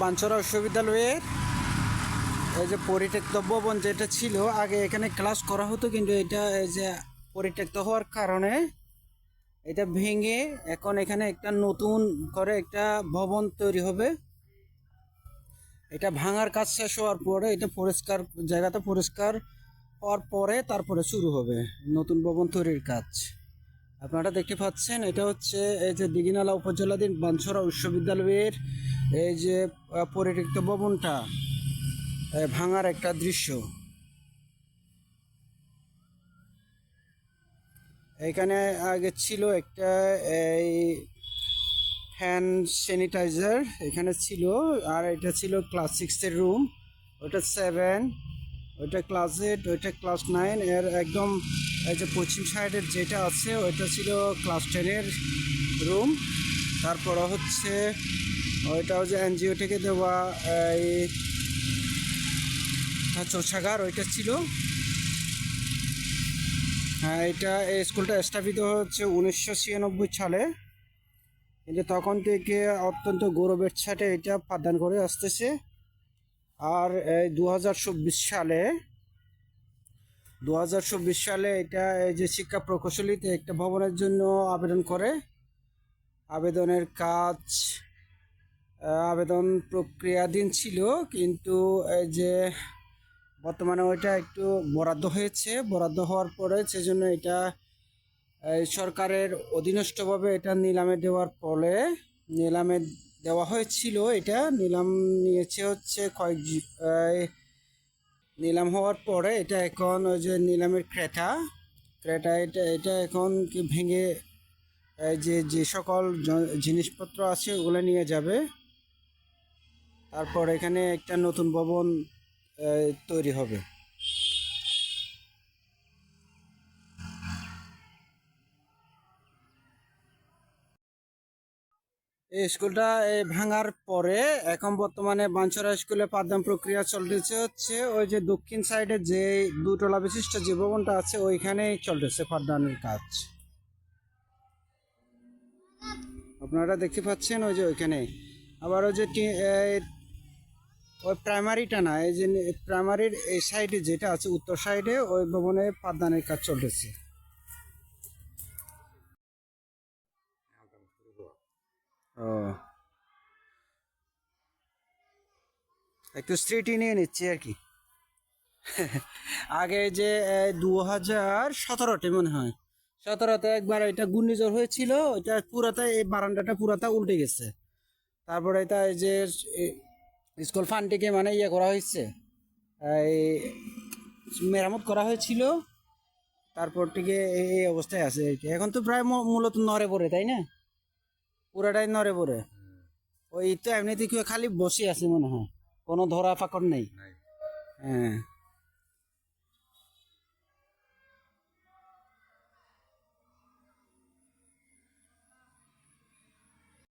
বাঞ্ছরা বিশ্ববিদ্যালয়ের এই যে পরিত্যক্ত ভবন যেটা ছিল, আগে এখানে ক্লাস করা হতো, কিন্তু এটা এই যে পরিত্যক্ত হওয়ার কারণে এটা ভেঙে এখন এখানে একটা নতুন করে একটা ভবন তৈরি হবে। এটা ভাঙার কাজ শেষ হওয়ার পরে, এটা পরিষ্কার, জায়গাটা পরিষ্কার হওয়ার পরে তারপরে শুরু হবে নতুন ভবন তৈরির কাজ। আপনারা দেখতে পাচ্ছেন, এটা হচ্ছে এই যে দিঘিনালা উপজেলাধীন বাঞ্ছরা বিশ্ববিদ্যালয়ের এই যে পরিত্যক্ত ভবনটা ভাঙার একটা দৃশ্য। এখানে আগে ছিল একটা, এই, হ্যান্ড স্যানিটাইজার, এখানে ছিল, আর এটা ছিল ক্লাস সিক্সের রুম, ওটা সেভেন। ওইটা ক্লাস এইট ওইটা ক্লাস নাইন এর একদম এই যে পশ্চিম সাইডের যেটা আছে, ওইটা ছিল ক্লাস টেনের রুম তারপরে হচ্ছে ওইটা হচ্ছে এনজিও থেকে দেওয়া এই চোষাগার ওইটা ছিল। হ্যাঁ এটা এই স্কুলটা স্থাপিত হচ্ছে উনিশশো ছিয়ানব্বই সালে। কিন্তু তখন থেকে অত্যন্ত গৌরবের সাথে এটা পাঠদান করে আসতেছে। আর এই দু হাজার চব্বিশ সালে দু হাজার চব্বিশ সালে এটা এই যে শিক্ষা প্রকৌশলীতে একটা ভবনের জন্য আবেদন করে। আবেদনের কাজ আবেদন প্রক্রিয়াধীন ছিল, কিন্তু এই যে বর্তমানে ওইটা একটু বরাদ্দ হয়েছে। বরাদ্দ হওয়ার পরে সেজন্য এটা সরকারের অধীনস্থভাবে এটা নিলামে দেওয়ার ফলে, নিলামে দেওয়া হয়েছিল, এটা নিলাম নিয়েছে হচ্ছে কয়েক নিলাম হওয়ার পরে এটা এখন ওই যে নিলামের ক্রেতা ক্রেতা এটা এটা এখন ভেঙে যে যে সকল জিনিসপত্র আছে ওগুলো নিয়ে যাবে। তারপর এখানে একটা নতুন ভবন তৈরি হবে। এই স্কুলটা ভাঙার পরে এখন বর্তমানে বাঞ্ছরা স্কুলে পাঠদান প্রক্রিয়া চলতেছে হচ্ছে ওই যে দক্ষিণ সাইডে যে দুতলা বিশিষ্ট যে ভবনটা আছে ওইখানেই চলতেছে পাঠদানের কাজ। আপনারা দেখতে পাচ্ছেন ওই যে ওইখানে। আবার ওই যে ওই প্রাইমারিটা না, এই যে প্রাইমারির এই সাইডে যেটা আছে, উত্তর সাইডে ওই ভবনে পাঠদানের কাজ চলতেছে। ও। একটু স্ট্রিটই নিয়ে নিচ্ছি আর কি। আগে যে দু হাজার সতেরোতে মনে হয়। সতেরোতে একবার এটা ঘূর্ণিঝড় হয়েছিল, ওইটা পুরাটা এই বারান্দাটা পুরাটা উল্টে গেছে। তারপরে এটা যে স্কুল ফান্ডটিকে মানে ইয়ে করা হয়েছে, এই মেরামত করা হয়েছিল। তারপর থেকে এই অবস্থায় আছে। এখন তো প্রায় মূলত নড়ে পড়ে, তাই না? পুরাটাই নড়ে পড়ে। ওই তো এমনিতে কেউ খালি বসে আছে মনে হয়। কোনো ধরা ফাঁকর নেই। হ্যাঁ।